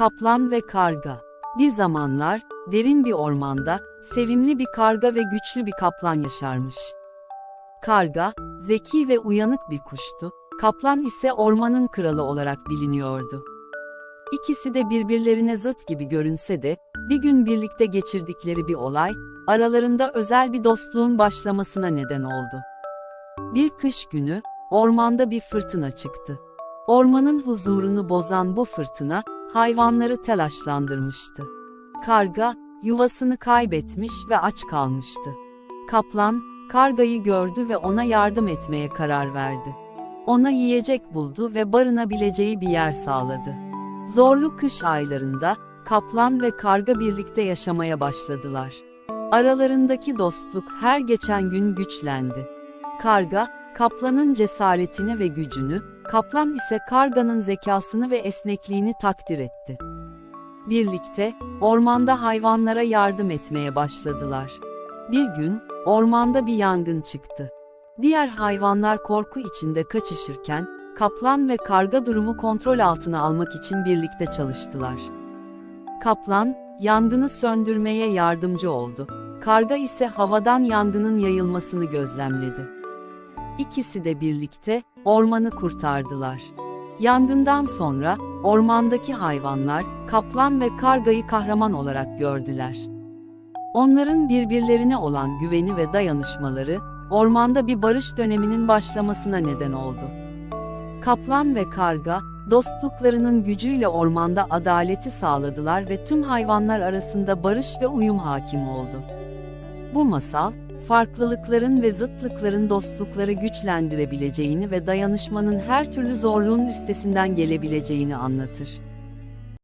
Kaplan ve Karga Bir zamanlar, derin bir ormanda, sevimli bir karga ve güçlü bir kaplan yaşarmış. Karga, zeki ve uyanık bir kuştu, kaplan ise ormanın kralı olarak biliniyordu. İkisi de birbirlerine zıt gibi görünse de, bir gün birlikte geçirdikleri bir olay, aralarında özel bir dostluğun başlamasına neden oldu. Bir kış günü, ormanda bir fırtına çıktı. Ormanın huzurunu bozan bu fırtına, hayvanları telaşlandırmıştı. Karga, yuvasını kaybetmiş ve aç kalmıştı. Kaplan, kargayı gördü ve ona yardım etmeye karar verdi. Ona yiyecek buldu ve barınabileceği bir yer sağladı. Zorlu kış aylarında, kaplan ve karga birlikte yaşamaya başladılar. Aralarındaki dostluk her geçen gün güçlendi. Karga, kaplanın cesaretini ve gücünü, kaplan ise karganın zekasını ve esnekliğini takdir etti. Birlikte, ormanda hayvanlara yardım etmeye başladılar. Bir gün, ormanda bir yangın çıktı. Diğer hayvanlar korku içinde kaçışırken, kaplan ve karga durumu kontrol altına almak için birlikte çalıştılar. Kaplan, yangını söndürmeye yardımcı oldu. Karga ise havadan yangının yayılmasını gözlemledi. İkisi de birlikte ormanı kurtardılar. Yangından sonra ormandaki hayvanlar kaplan ve kargayı kahraman olarak gördüler. Onların birbirlerine olan güveni ve dayanışmaları ormanda bir barış döneminin başlamasına neden oldu. Kaplan ve karga dostluklarının gücüyle ormanda adaleti sağladılar ve tüm hayvanlar arasında barış ve uyum hakim oldu. Bu masal, farklılıkların ve zıtlıkların dostlukları güçlendirebileceğini ve dayanışmanın her türlü zorluğun üstesinden gelebileceğini anlatır.